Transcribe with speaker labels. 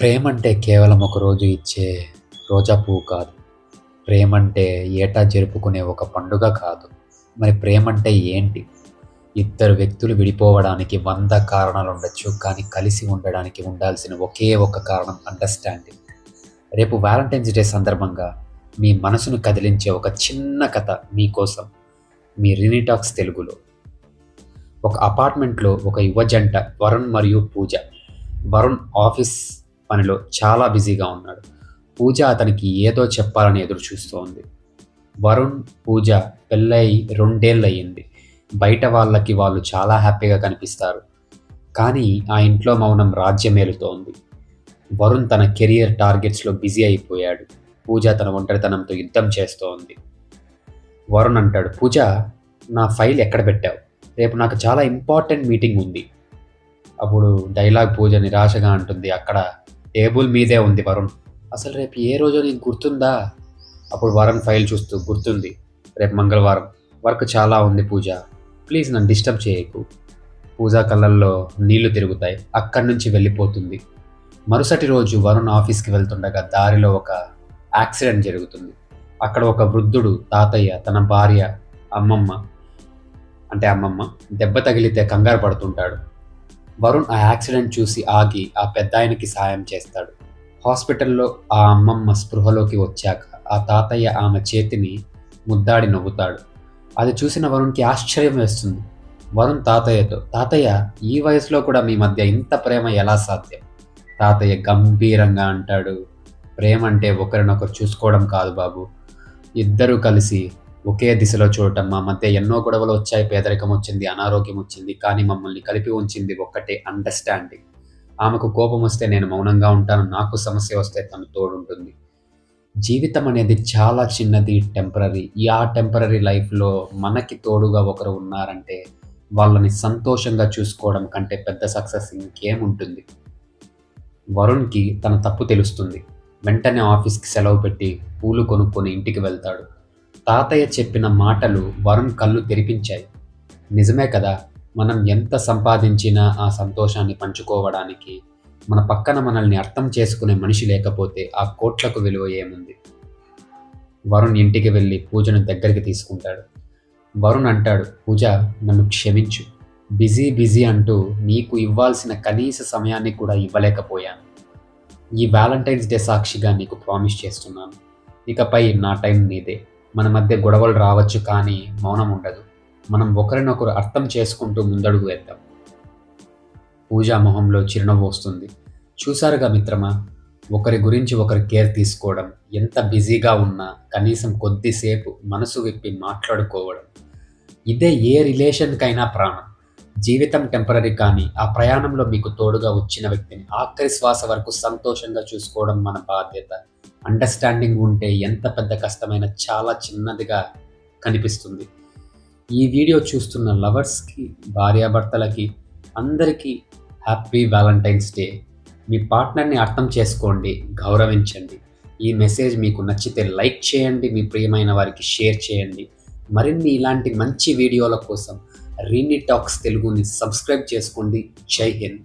Speaker 1: ప్రేమ అంటే కేవలం ఒక రోజు ఇచ్చే రోజా పువ్వు కాదు. ప్రేమ అంటే ఏటా జరుపుకునే ఒక పండుగ కాదు. మరి ప్రేమ అంటే ఏంటి? ఇద్దరు వ్యక్తులు విడిపోవడానికి వంద కారణాలు ఉండొచ్చు కానీ కలిసి ఉండడానికి ఉండాల్సిన ఒకే ఒక కారణం అండర్స్టాండింగ్ రేపు వ్యాలంటైన్స్ డే సందర్భంగా మీ మనసును కదిలించే ఒక చిన్న కథ మీకోసం మీ రినిటాక్స్ తెలుగులో. ఒక అపార్ట్మెంట్లో ఒక యువ జంట వరుణ్ మరియు పూజ. వరుణ్ ఆఫీస్ పనిలో చాలా బిజీగా ఉన్నాడు. పూజ అతనికి ఏదో చెప్పాలని ఎదురు చూస్తోంది. వరుణ్ పూజ పెళ్ళై రెండేళ్ళయ్యింది. బయట వాళ్ళకి వాళ్ళు చాలా హ్యాపీగా కనిపిస్తారు. కానీ ఆ ఇంట్లో మౌనం రాజ్యమేలుతోంది. వరుణ్ తన కెరియర్ టార్గెట్స్లో బిజీ అయిపోయాడు. పూజ తన ఒంటరితనంతో యుద్ధం చేస్తోంది. వరుణ్ అంటాడు పూజ నా ఫైల్ ఎక్కడ పెట్టావు? రేపు నాకు చాలా ఇంపార్టెంట్ మీటింగ్ ఉంది. అప్పుడు డైలాగ్ పూజ నిరాశగా అంటుంది అక్కడ టేబుల్ మీదే ఉంది వరుణ్. అసలు రేపు ఏ రోజు నీకు గుర్తుందా? అప్పుడు వరుణ్ ఫైల్ చూస్తూ గుర్తుంది. రేపు మంగళవారం. వర్క్ చాలా ఉంది పూజ. ప్లీజ్ నన్ను డిస్టర్బ్ చేయకు. పూజ కళ్ళల్లో నీళ్ళు తిరుగుతాయి. అక్కడి నుంచి వెళ్ళిపోతుంది. మరుసటి రోజు వరుణ్ ఆఫీస్కి వెళ్తుండగా దారిలో ఒక యాక్సిడెంట్ జరుగుతుంది. అక్కడ ఒక వృద్ధుడు తాతయ్య తన భార్య అమ్మమ్మ అంటే అమ్మమ్మ దెబ్బ తగిలితే కంగారు పడుతుంటాడు. వరుణ్ ఆ యాక్సిడెంట్ చూసి ఆగి ఆ పెద్ద ఆయనకి సాయం చేస్తాడు. హాస్పిటల్లో ఆ అమ్మమ్మ స్పృహలోకి వచ్చాక ఆ తాతయ్య ఆమె చేతిని ముద్దాడి నవ్వుతాడు. అది చూసిన వరుణ్కి ఆశ్చర్యం వేస్తుంది. వరుణ్ తాతయ్యతో తాతయ్య ఈ వయసులో కూడా మీ మధ్య ఇంత ప్రేమ ఎలా సాధ్యం? తాతయ్య గంభీరంగా అంటాడు. ప్రేమ అంటే ఒకరినొకరు చూసుకోవడం కాదు బాబు. ఇద్దరూ కలిసి ఒకే దిశలో చూడటం మా మధ్య ఎన్నో గొడవలు వచ్చాయి పేదరికం వచ్చింది అనారోగ్యం వచ్చింది కానీ మమ్మల్ని కలిపి ఉంచింది ఒక్కటే అండర్స్టాండింగ్ ఆమెకు కోపం వస్తే నేను మౌనంగా ఉంటాను నాకు సమస్య వస్తే తను తోడుంటుంది. జీవితం అనేది చాలా చిన్నది టెంపరీ ఆ టెంపరీ లైఫ్లో మనకి తోడుగా ఒకరు ఉన్నారంటే వాళ్ళని సంతోషంగా చూసుకోవడం కంటే పెద్ద సక్సెస్ ఇంకేముంటుంది? వరుణ్కి తన తప్పు తెలుస్తుంది. వెంటనే ఆఫీస్కి సెలవు పెట్టి పూలు కొనుక్కొని ఇంటికి వెళ్తాడు. తాతయ్య చెప్పిన మాటలు వరుణ్ కళ్ళు తెరిపించాయి. నిజమే కదా మనం ఎంత సంపాదించినా ఆ సంతోషాన్ని పంచుకోవడానికి మన పక్కన మనల్ని అర్థం చేసుకునే మనిషి లేకపోతే ఆ కోట్లకు విలువ ఏముంది? వరుణ్ ఇంటికి వెళ్ళి పూజను దగ్గరికి తీసుకుంటాడు. వరుణ్ అంటాడు పూజ నన్ను క్షమించు. బిజీ బిజీ అంటూ నీకు ఇవ్వాల్సిన కనీస సమయాన్ని కూడా ఇవ్వలేకపోయాను. ఈ వ్యాలంటైన్స్ డే సాక్షిగా నీకు ప్రామిస్ చేస్తున్నాను. ఇకపై నా టైం నీదే. మన మధ్య గొడవలు రావచ్చు కానీ మౌనం ఉండదు. మనం ఒకరినొకరు అర్థం చేసుకుంటూ ముందడుగు వేద్దాం. పూజా మొహంలో చిరునవ్వు వస్తుంది. చూశారుగా మిత్రమా? ఒకరి గురించి ఒకరి కేర్ తీసుకోవడం ఎంత బిజీగా ఉన్నా కనీసం కొద్దిసేపు మనసు విప్పి మాట్లాడుకోవడం. ఇదే ఏ రిలేషన్కైనా ప్రాణం. జీవితం టెంపరీ కానీ ఆ ప్రయాణంలో మీకు తోడుగా వచ్చిన వ్యక్తిని ఆఖరి శ్వాస వరకు సంతోషంగా చూసుకోవడం మన బాధ్యత. అండర్స్టాండింగ్ ఉంటే ఎంత పెద్ద కష్టమైన చాలా చిన్నదిగా కనిపిస్తుంది. ఈ వీడియో చూస్తున్న లవర్స్కి భార్యాభర్తలకి అందరికీ హ్యాపీ వ్యాలంటైన్స్ డే. మీ పార్ట్నర్ని అర్థం చేసుకోండి గౌరవించండి. ఈ మెసేజ్ మీకు నచ్చితే లైక్ చేయండి మీ ప్రియమైన వారికి షేర్ చేయండి. మరిన్ని ఇలాంటి మంచి వీడియోల కోసం రీని టాక్స్ తెలుగుని సబ్స్క్రైబ్ చేసుకోండి. జై హింద్.